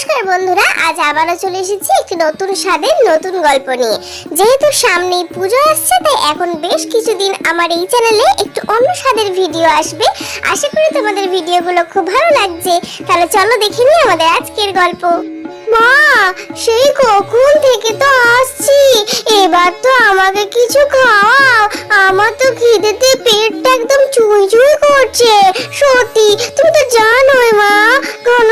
নমস্কার বন্ধুরা, আজ আবারও চলে এসেছি একটি নতুন স্বাদের নতুন গল্প নিয়ে। যেহেতু সামনেই পুজো আসছে, তাই এখন বেশ কিছুদিন আমার এই চ্যানেলে একটু অন্য স্বাদের ভিডিও আসবে। আশা করি তোমাদের ভিডিওগুলো খুব ভালো লাগছে। তাহলে চলো দেখে নিই আমাদের আজকের গল্প। মা, সেই কখন থেকে তো আসছি। এবার তো আমাকে কিছু খাওয়াও। আমার তো খিদেতে পেটটা একদম চুই চুই করছে। সত্যি, তুমি তো জানোই মা, ঘন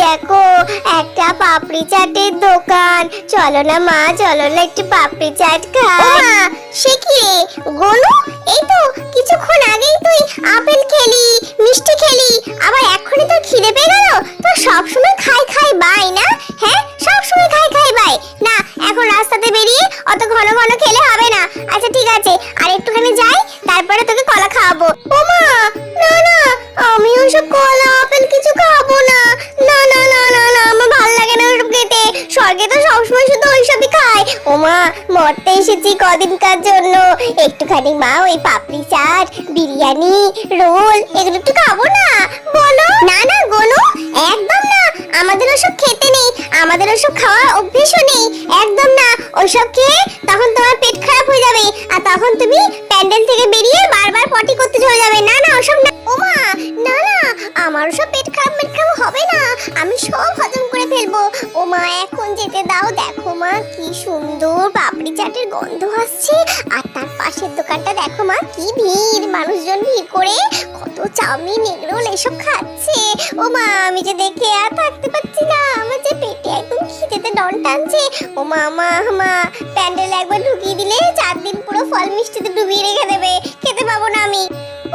দেখো একটা পাপড়ি চাটের দোকান। চলো না মা চলো না একটু পাপড়ি চাট খাই। এসেছি কদিনকার জন্য? একটুখানি মা, ওই পাপড়ি চাট, বিরিয়ানি, রোল, এগুলো একটু খাব না? বলো। না না, গোনো, একদম না। আমাদের ওসব খেতে নেই। আমাদের ওসব খাওয়ার অভ্যেসও নেই। একদম না। ওসব খেয়ে তখন তোমার পেট খারাপ হয়ে চাউমিন, এগরোল এসব খাচ্ছে। ও মা, আমি যে দেখে আর থাকতে পারছি না। আমার যে পেটে একদম খিদেতে ডন টানছে। ও মা মা মা, প্যান্ডেল একবার ঢুকিয়ে দিলে চার দিন পুরো ফল মিষ্টিতে ডুবিয়ে রেখে দেবে। খেতে পাবো না আমি।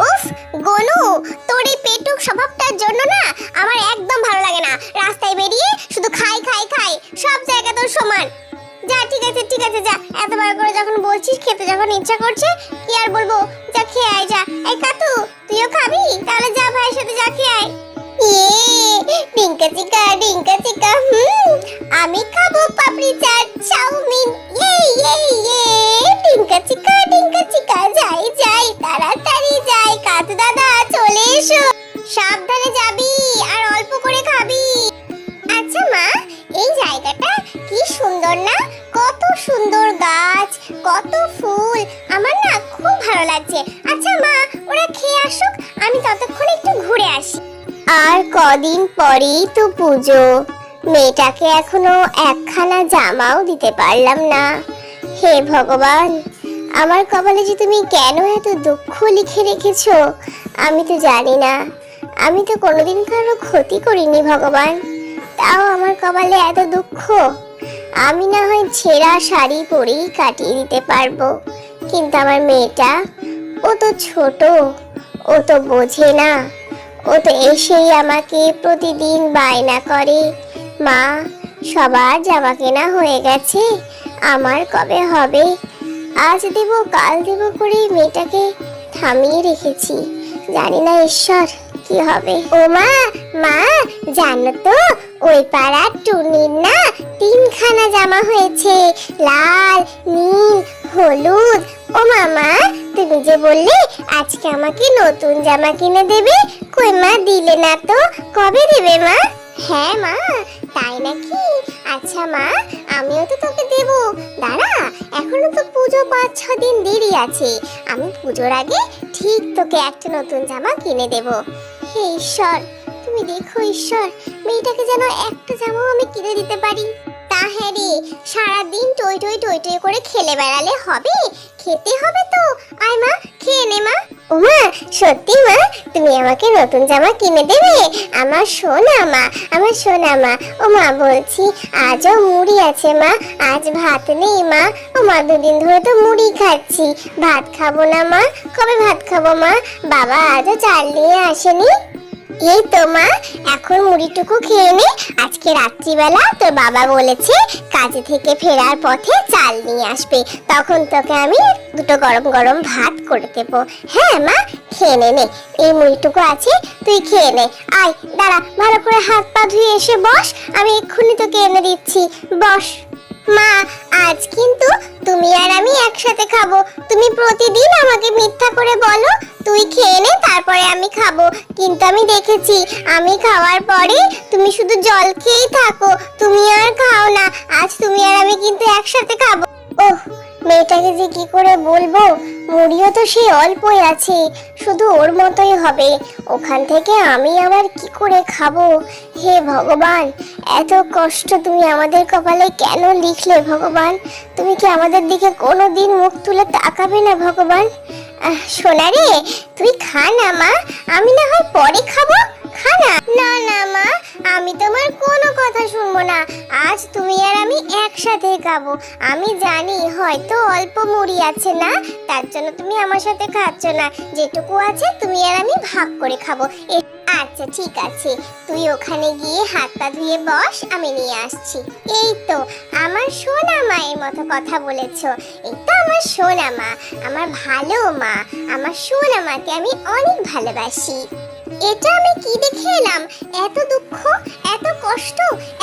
উফ, গনু, তোর এই পেটুক স্বভাবটার জন্য না আমার একদম ভালো লাগে না। রাস্তায় বেরিয়ে শুধু খাই খাই খাই। সব জায়গা তোর সমান। যা, ঠিক আছে ঠিক আছে, যা। এতবার করে যখন বলছিস, খেতে যখন ইচ্ছা করছে, কি আর বলব? যা, খেয়ে আয়, যা। এই কাতু তুইও খাবি? তাহলে যা ভাইয়ের সাথে যা খেয়ে আয়। আমি খাব পাপড়ি চাট, চাউমিন। ইয়ে ইয়ে ইয়ে যাই যাই, তাড়াতাড়ি যাই কাতু দাদা, চলে এসো। কদিন পরেই তো পুজো। মেয়েটাকে এখনও একখানা জামাও দিতে পারলাম না। হে ভগবান, আমার কপালে যে তুমি কেন এত দুঃখ লিখে রেখেছো, আমি তো জানি না। আমি তো কোনোদিন কারও ক্ষতি করিনি ভগবান। তাও আমার কপালে এত দুঃখ। আমি না হয় ছেঁড়া শাড়ি পরেই কাটিয়ে দিতে পারব। কিন্তু আমার মেয়েটা, ও তো ছোট, ও তো বোঝে না। ও তো এসেই আমাকে প্রতিদিন বায়না করে। মা, সবার জামা কেনা হয়ে গেছে, আমার কবে হবে? আজ দেব, কাল দেব করে মেয়েটাকে থামিয়ে রেখেছি। জানি না ঈশ্বর, কি হবে? ও মা মা, জানো তো, ওই পাড়ার টুনির না তিনখানা জামা হয়েছে। লাল, নীল, হলুদ। ও মামা তুমি যে বললে আজকে আমাকে নতুন জামা কিনে দেবে। কই মা, দিলে না তো? কবে দেবে মা? হ্যাঁ মা, তাই নাকি? আচ্ছা মা, আমিও তো তোকে দেব। দাঁড়া, এখনও তো পুজো পাঁচ, ছ দিন দেরি আছে। আমি পুজোর আগে ঠিক তোকে একটা নতুন জামা কিনে দেব। হে ঈশ্বর, তুমি দেখো ঈশ্বর, মেয়েটাকে যেন একটা জামাও আমি কিনে দিতে পারি। হ্যাঁ রে সারাদিন টই টই টই টই করে খেলে বেড়ালে হবে? খেতে হবে তো। আয় মা, খেয়ে নে মা। ওমা, সত্যি মা, তুমি আমাকে নতুন জামা কিনে দেবে? আমার সোনা মা, আমার সোনা মা। ও মা বলছি, আজও মুড়ি আছে মা। আজ ভাত নেই মা। ও মা দুদিন ধরে তো মুড়ি খাচ্ছি। ভাত খাব না মা। কবে ভাত খাব মা? বাবা আজও চাল নিয়ে আসেনি। এই তো মা, এখন মুড়িটুকু খেয়ে নে। আজকে রাত্রিবেলা তোর বাবা বলেছে কাজে থেকে ফেরার পথে চাল নিয়ে আসবে। তখন তোকে আমি দুটো গরম গরম ভাত করে দেবো। হ্যাঁ মা, খেয়ে নে নে। এই মুড়িটুকু আছে, তুই খেয়ে নে। আয়, দাঁড়া, ভালো করে হাত পা ধুয়ে এসে বস। আমি এক্ষুনি তোকে এনে দিচ্ছি। বস। মা, আজ কিন্তু তুমি আর আমি একসাথে খাব। তুমি প্রতিদিন আমাকে মিথ্যা করে বলো, তুই খেয়ে নে, তারপরে আমি খাব। কিন্তু আমি দেখেছি, আমি খাওয়ার পরে তুমি শুধু জল খেয়েই থাকো। তুমি আর খাও না, আজ তুমি আর আমি কিন্তু একসাথে খাব। ওহ মেয়েটাকে যে কি করে বলব? মুড়িও তো সেই অল্পই আছে শুধু ওর মতোই হবে। ওখান থেকে আমি আবার কি করে খাব? হে ভগবান এত কষ্ট তুমি আমাদের কপালে কেন লিখলে ভগবান? তুমি কি আমাদের দিকে কোনো দিন মুখ তুলে তাকাবে না ভগবান? আহ, সোনা রে তুই খা না মা আমি না হয় পরে খাব? খা না। না না মা খাব। আমি জানি হয়তো অল্প মুড়ি আছে না, তার জন্য তুমি আমার সাথে খাচ্ছ না। যেটুকু আছে তুমি আর আমি ভাগ করে খাব। আচ্ছা ঠিক আছে। তুই ওখানে গিয়ে হাত পা ধুয়ে বস, আমি নিয়ে আসছি। এই তো, আমার সোনা মায়ের মতো কথা বলেছ। এই তো আমার সোনা মা, আমার ভালো মা। আমার সোনা মাকে আমি অনেক ভালোবাসি। এটা আমি কি দেখে এলাম? এত দুঃখ, এত কষ্ট,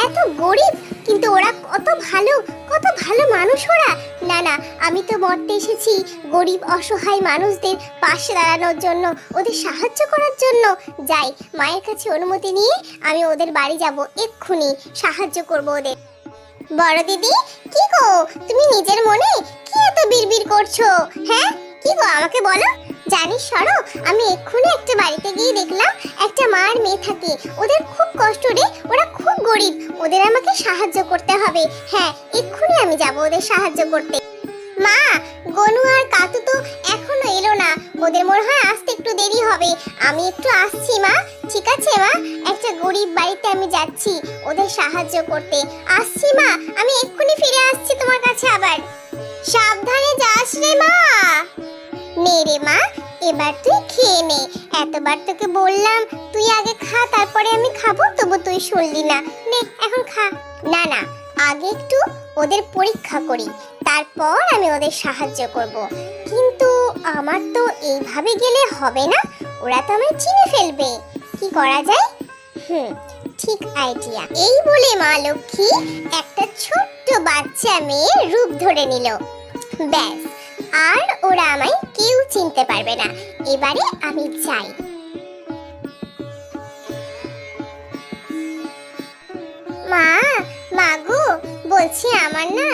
এত গরিব, কিন্তু ওরা কত ভালো কত ভালো মানুষ ওরা। না না, আমি তো মরতে এসেছি গরিব, অসহায় মানুষদের পাশে দাঁড়ানোর জন্য, ওদের সাহায্য করার জন্য। যাই, মায়ের কাছে অনুমতি নিয়ে আমি ওদের বাড়ি যাব, এক্ষুনি সাহায্য করব ওদের। বড় দিদি কি গো, তুমি নিজের মনে কি এত বিড়বিড় করছ হ্যাঁ? কি গো, আমাকে বলো? জানিস সরো, আমি এক্ষুনি একটা বাড়িতে গিয়ে দেখলাম একটা মা আর মেয়ে থাকে। ওদের খুব কষ্ট রে, ওরা খুব গরিব। ওদের আমাকে সাহায্য করতে হবে। হ্যাঁ এক্ষুনি আমি যাব ওদের সাহায্য করতে। মা, গনু আর কাতু তো এখনও এলো না। ওদের মনে হয় আসতে একটু দেরি হবে। আমি একটু আসছি মা। ঠিক আছে মা। একটা গরিব বাড়িতে আমি যাচ্ছি ওদের সাহায্য করতে। আসছি মা। আমি এক্ষুনি ফিরে আসছি তোমার কাছে আবার। সাবধানে যাস রে মা। নে রে মা, এবার তুই খেয়ে নে। এতবার তোকে বললাম, তুই আগে খা, তারপরে আমি খাব, তবু তুই শুনলি না। নে, এখন খা। না না, আগে একটু ওদের পরীক্ষা করি, তারপর আমি ওদের সাহায্য করব। কিন্তু আমার তো এইভাবে গেলে হবে না, ওরা তো আমায় চিনে ফেলবে। কি করা যায়? হুম ঠিক আইডিয়া এই বলে মা লক্ষ্মী একটা ছোট্ট বাচ্চা মেয়ে রূপ ধরে নিল। ব্যাস, আর ওরা আমায় কেউ চিনতে পারবে না। এবারে আমি চাই মা মাগো বলছি আমার না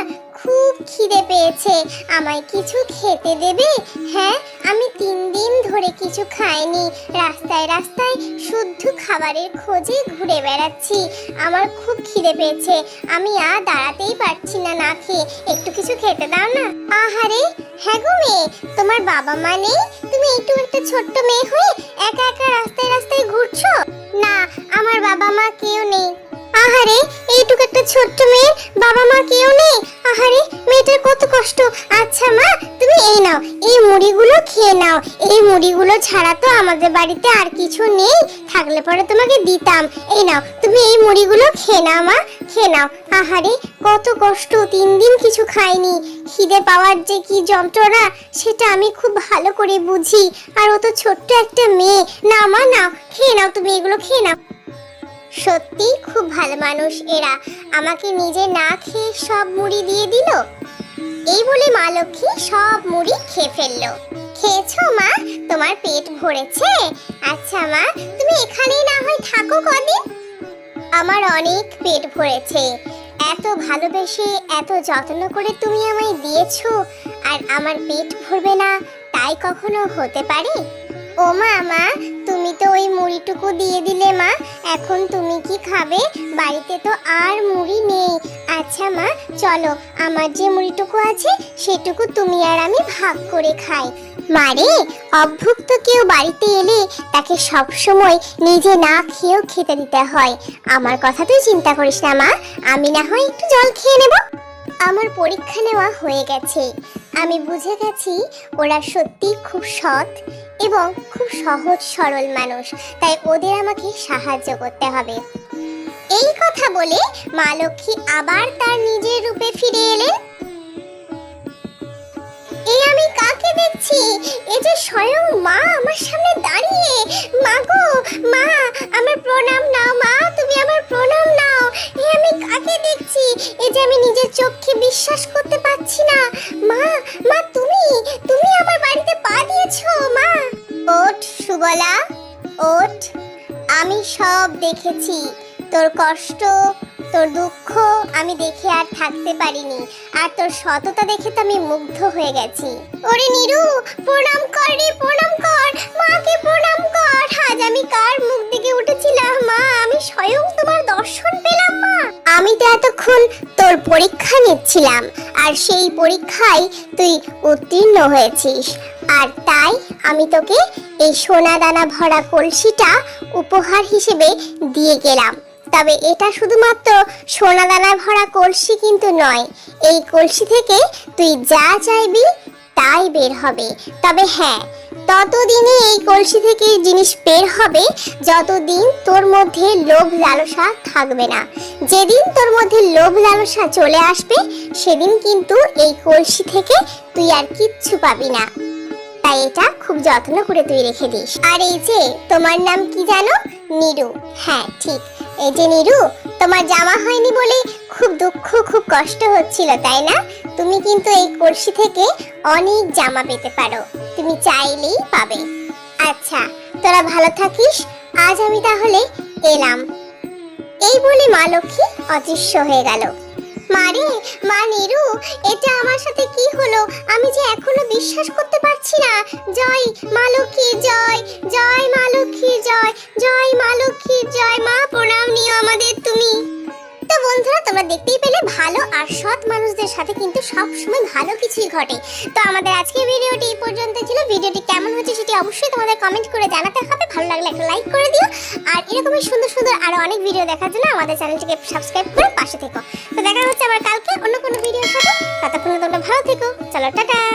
খুব খিদে পেয়েছে। আমায় কিছু খেতে দেবে? হ্যাঁ আমি তিন দিন ধরে কিছু খাইনি। রাস্তায় রাস্তায় শুদ্ধ খাবারের খোঁজে ঘুরে বেড়াচ্ছি। আমার খুব খিদে পেয়েছে। আমি আর দাঁড়াতেই পারছি না না খেয়ে। একটু কিছু খেতে দাও না। আহারে! হ্যাঁ গো মেয়ে, তোমার বাবা মা নেই? তুমি একটু একটা ছোট্ট মেয়ে হয়ে একা একা রাস্তায় রাস্তায় ঘুরছো? না, আমার বাবা মা কেউ নেই। আহারে, এইটুকু একটা ছোট্ট মেয়ের বাবা মা কেউ নেই? আহারে, মেয়েটার কত কষ্ট। আচ্ছা মা, তুমি এই নাও, এই মুড়িগুলো খেয়ে নাও। এই মুড়িগুলো ছাড়া তো আমাদের বাড়িতে আর কিছু নেই। থাকলে পরে তোমাকে দিতাম। এই নাও, তুমি এই মুড়িগুলো খেয়ে নাও মা, খেয়ে নাও। আহারে, কত কষ্ট, তিন দিন কিছু খাইনি। খিদে পাওয়ার যে কি যন্ত্রণা, সেটা আমি খুব ভালো করে বুঝি। আর ও তো ছোট্ট একটা মেয়ে। না মা নাও খেয়ে নাও তুমি এগুলো, খেয়ে নাও। সত্যি খুব ভালো মানুষ এরা। আমাকে নিজে না খেয়ে সব মুড়ি দিয়ে দিল? এই বলে মা লক্ষ্মী সব মুড়ি খেয়ে ফেলল। খেয়েছো মা? তোমার পেট ভরেছে? আচ্ছা মা, তুমি এখানেই না হয় থাকো কদিন। আমার অনেক পেট ভরেছে। এত ভালোবেসে এত যত্ন করে তুমি আমায় দিয়েছ, আর আমার পেট ভরবে না, তাই কখনো হতে পারে? ও মা মা ওই মুড়িটুকু দিয়ে দিলে মা, এখন তুমি কি খাবে? বাড়িতে তো আর মুড়ি নেই। আচ্ছা মা, চলো, আমার যে মুড়িটুকু আছে, সেটুকু তুমি আর আমি ভাগ করে খাই। মারে অভুক্ত কেউ বাড়িতে এলে তাকে সব সময় নিজে না খেয়েও খেতে দিতে হয়। আমার কথা তুই চিন্তা করিস না মা, আমি না হয় একটু জল খেয়ে নেব। আমার পরীক্ষা নেওয়া হয়ে গেছে। আমি বুঝে গেছি, ওরা সত্যি খুব সৎ। এবং খুব সহজ, সরল মানুষ। তাই ওদের আমাকে সাহায্য করতে হবে। এই কথা বলে মা লক্ষ্মী আবার তার নিজের রূপে ফিরে এলেন। এই আমি কাকে দেখছি? এ যে স্বয়ং মা আমার সামনে দাঁড়িয়ে। মা গো, মা, আমার প্রণাম নাও মা, তুমি আমার প্রণাম নাও। এ আমি কাকে দেখছি? এ যে আমি নিজের চোখে বিশ্বাস করতে পারছি না। মা মা, তুমি তুমি আমার বাড়িতে পা দিয়েছ, মা। ওঠ সুবলা ওঠ। আমি সব দেখেছি। তোর কষ্ট তোর দুঃখ আমি দেখে আর থাকতে পারিনি, আর তোর সততা দেখে তো আমি মুগ্ধ হয়ে গেছি। ওরে নিরু, প্রণাম কর রে, প্রণাম কর। মাকে প্রণাম কর। আজ আমি কার মুখ দিকে উঠেছিলাম, মা? আমি স্বয়ং তোমার দর্শন পেলাম, মা। আমি তো এতক্ষণ তোর পরীক্ষা নিচ্ছিলাম, আর সেই পরীক্ষায় তুই উত্তীর্ণ হয়েছিস। আর তাই আমি তোকে এই সোনা দানা ভরা কলসিটা উপহার হিসেবে দিয়ে গেলাম। তবে এটা শুধুমাত্র সোনা দানা ভরা কলসি কিন্তু নয়, এই কলসি থেকে তুই যা চাইবি তাই বের হবে। তবে হ্যাঁ ততদিনই এই কলসি থেকে জিনিস বের হবে, যতদিন তোর মধ্যে লোভ লালসা থাকবে না। যেদিন তোর মধ্যে লোভ লালসা চলে আসবে, সেদিন কিন্তু এই কলসি থেকে তুই আর কিচ্ছু পাবি না। তাই এটা খুব যত্ন করে তুই রেখে দিস। আর এই যে, তোমার নাম কি জানো? নিরু। হ্যাঁ ঠিক। এই যে নিরু, তোমার জামা হয়নি বলে খুব দুঃখ, খুব কষ্ট হচ্ছিল, তাই না? তুমি কিন্তু এই কলসি থেকে অনেক জামা পেতে পারো। তুমি চাইলেই পাবে। আচ্ছা তোরা ভালো থাকিস। আজ আমি তাহলে এলাম। এই বলে মা লক্ষ্মী অদৃশ্য হয়ে গেল। মারে মা নিরু, এটা আমার সাথে কি হলো? আমি যে এখনও বিশ্বাস করতে পারছি না। জয় মা লক্ষ্মী, জয় জয় মা লক্ষ্মী, জয় জয় মা লক্ষ্মী, জয় মা প্রণাম নিও আমাদের তুমি। তো বন্ধুরা, তোমরা দেখতেই ভালো আর সৎ মানুষদের সাথে কিন্তু সবসময় ভালো কিছুই ঘটে। তো আমাদের আজকে ভিডিওটি এই পর্যন্ত ছিল। ভিডিওটি কেমন হচ্ছে সেটি অবশ্যই তোমাদের কমেন্ট করে জানাতে হবে। ভালো লাগলে একটা লাইক করে দিও। আর এরকমই সুন্দর সুন্দর আরও অনেক ভিডিও দেখার জন্য আমাদের চ্যানেলটিকে সাবস্ক্রাইব করে পাশে থেকো। তো দেখা হচ্ছে আবার কালকে অন্য কোনো ভিডিওর সাথে। ততক্ষণ তোমরা ভালো থেকো। চলো, টাটা!